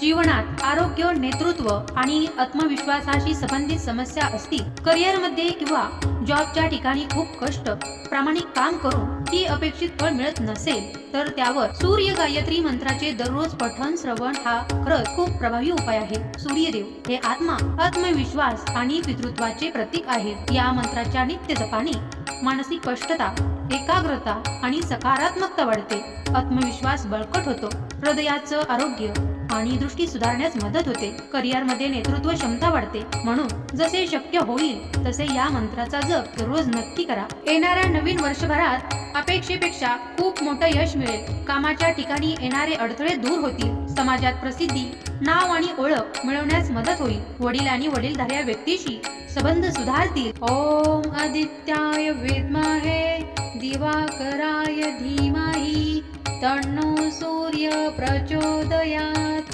जीवनात आरोग्य नेतृत्व आणि आत्मविश्वासाशी संबंधित समस्या असतील करिअरमध्ये किंवा जॉबच्या ठिकाणी खूप कष्ट प्रामाणिक काम करून ती अपेक्षित फळ मिळत नसेल तर त्यावर सूर्य गायत्री मंत्राचे दररोज पठन श्रवण हा खरंच खूप प्रभावी उपाय आहे. सूर्यदेव हे आत्मा आत्मविश्वास आणि पितृत्वाचे प्रतीक आहेत या मंत्राच्या नित्य जपाने मानसिक स्पष्टता एकाग्रता आणि सकारात्मकता वाढते. आत्मविश्वास बळकट होतो. हृदयाचं आरोग्य आणि दृष्टी सुधारण्यास मदत होते. करिअरमध्ये नेतृत्व क्षमता वाढते. म्हणून जसे शक्य होईल तसे या मंत्राचा जप रोज नक्की करा. येणाऱ्या नवीन वर्षभरात अपेक्षेपेक्षा खूप मोठं यश मिळेल. कामाच्या ठिकाणी येणारे अडथळे दूर होतील. समाजात प्रसिद्धी नाव आणि ओळख मिळवण्यास मदत होईल. वडील आणि वडीलधाऱ्या व्यक्तीशी संबंध सुधारतील. ओम आदित्याय विद्महे दिवाकराय धीमाही. તન્નો સૂર્ય પ્રચોદયાત.